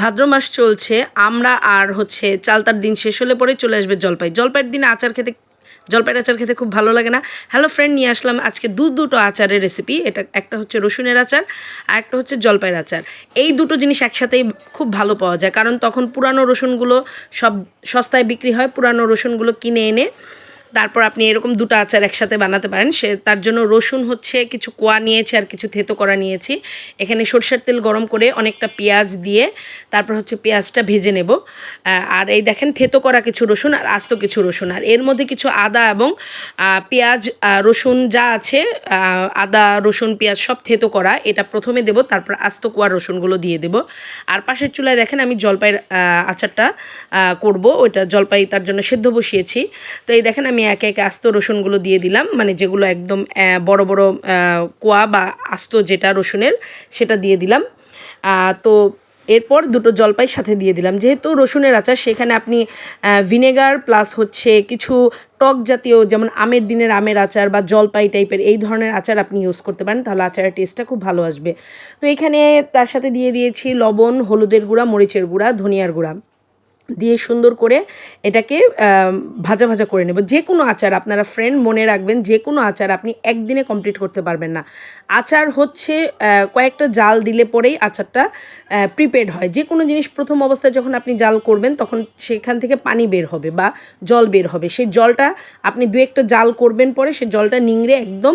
ভাদ্র মাস চলছে, আমরা আর হচ্ছে চালতার দিন শেষ হলে পরে চলে আসবে জলপাই। জলপাইয়ের দিনে আচার খেতে, জলপাইয়ের আচার খেতে খুব ভালো লাগে না। হ্যালো ফ্রেন্ড নিয়ে আসলাম আজকে দু দুটো আচারের রেসিপি এটা একটা হচ্ছে রসুনের আচার আর একটা হচ্ছে জলপাইয়ের আচার। এই দুটো জিনিস একসাথেই খুব ভালো পাওয়া যায়। কারণ তখন পুরানো রসুনগুলো সব সস্তায় বিক্রি হয়, পুরানো রসুনগুলো কিনে এনে তারপর আপনি এরকম দুটো আচার একসাথে বানাতে পারেন। সে, তার জন্য রসুন হচ্ছে কিছু কোয়া নিয়েছি আর কিছু থেতো করা নিয়েছি। এখানে সরষের তেল গরম করে অনেকটা পেঁয়াজ দিয়ে তারপর হচ্ছে পেঁয়াজটা ভেজে নেব। আর এই দেখেন থেতো করা কিছু রসুন আর আস্ত কিছু রসুন। আর এর মধ্যে কিছু আদা এবং পেঁয়াজ রসুন যা আছে আদা, রসুন, পেঁয়াজ সব থেতো করা। এটা প্রথমে দেব, তারপর আস্ত কোয়া রসুনগুলো দিয়ে দেব। আর পাশের চুলায় দেখেন আমি জলপাইয়ের আচারটা করব। ওইটা জলপাই তার জন্য সেদ্ধ বসিয়েছি। তো এই দেখেন আমি একে একে আস্ত রসুনগুলো দিয়ে দিলাম। মানে যেগুলো একদম বড় বড় কোয়া বা আস্ত যেটা রসুনের, সেটা দিয়ে দিলাম। তো এরপর দুটো জলপাই সাথে দিয়ে দিলাম। যেহেতু রসুনের আচার, সেখানে আপনি ভিনেগার প্লাস হচ্ছে কিছু টক জাতীয়, যেমন আমের দিনের আমের আচার বা জলপাই টাইপের এই ধরনের আচার আপনি ইউজ করতে পারেন, তাহলে আচারের টেস্টটা খুব ভালো আসবে। তো এখানে তার সাথে দিয়ে দিয়েছি লবণ, হলুদের গুঁড়া, মরিচের গুঁড়া, ধনিয়ার গুঁড়া। দিয়ে সুন্দর করে এটাকে ভাজা ভাজা করে নেব। যে কোনো আচার আপনারা ফ্রেন্ড মনে রাখবেন যে কোনো আচার আপনি একদিনে কমপ্লিট করতে পারবেন না। আচার হচ্ছে কয়েকটা জাল দিলে পরেই আচারটা প্রিপেড হয়। যে কোনো জিনিস প্রথম অবস্থায় যখন আপনি জাল করবেন, তখন সেখান থেকে পানি বের হবে বা জল বের হবে। সেই জলটা আপনি দু একটা জাল করবেন পরে সে জলটা নিংড়ে একদম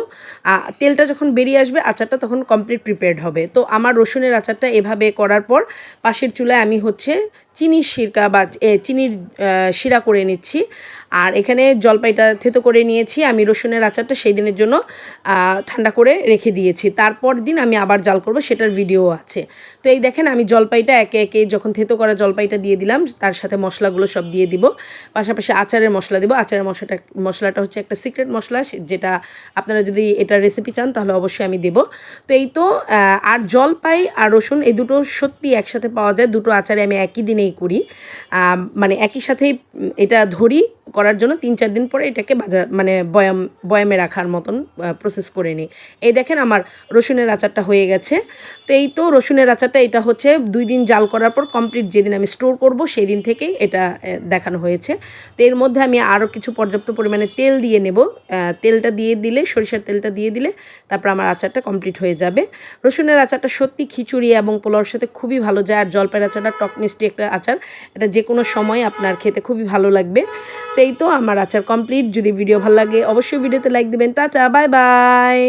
তেলটা যখন বেরিয়ে আসবে, আচারটা তখন কমপ্লিট প্রিপেয়ার্ড হবে। তো আমার রসুনের আচারটা এভাবে করার পর, পাশের চুলায় আমি হচ্ছে চিনির সিরকা বা চিনির শিরা করে নিচ্ছি। আর এখানে জলপাইটা থেতো করে নিয়েছি। আমি রসুনের আচারটা সেই দিনের জন্য ঠান্ডা করে রেখে দিয়েছি। তারপর দিন আমি আবার জাল করব, সেটার ভিডিও আছে। তো এই দেখেন, আমি জলপাইটা একে একে যখন থেতো করা জলপাইটা দিয়ে দিলাম, তার সাথে মশলাগুলো সব দিয়ে দিব। পাশাপাশি আচারের মশলা দিব। আচারের মশলাটা মশলাটা হচ্ছে একটা সিক্রেট মশলা যেটা আপনারা যদি এটা রেসিপি চান, তাহলে অবশ্যই আমি দেব। তো এই তো আর জলপাই আর রসুন, এই দুটো সত্যি একসাথে পাওয়া যায়। দুটো আচারে আমি একই দিনেই করি। মানে একই সাথেই এটা ধরি করার জন্য তিন চার দিন পরে এটাকে বাজার মানে বয়াম, বয়ামে রাখার মতন প্রসেস করে নিই। এই দেখেন আমার রসুনের আচারটা হয়ে গেছে। তো এই তো রসুনের আচারটা, এটা হচ্ছে দুই দিন জাল করার পর কমপ্লিট যেদিন আমি স্টোর করব সেই দিন থেকেই এটা দেখানো হয়েছে। তো এর মধ্যে আমি আরও কিছু পর্যাপ্ত পরিমাণে তেল দিয়ে নেব। তেলটা দিয়ে দিলে, সরিষার তেলটা দিয়ে দিলে তারপর আমার আচারটা কমপ্লিট হয়ে যাবে। রসুনের আচারটা সত্যি খিচুড়ি এবং পোলাওর সাথে খুবই ভালো যায়। আর জলপাইয়ের আচারটা টক মিষ্টি একটা আচার। এটা যে কোনো সময় আপনার খেতে খুবই ভালো লাগবে। তো আমার আচার কমপ্লিট যদি ভিডিও ভালো লাগে, অবশ্যই ভিডিওতে লাইক দিবেন। Tata bye bye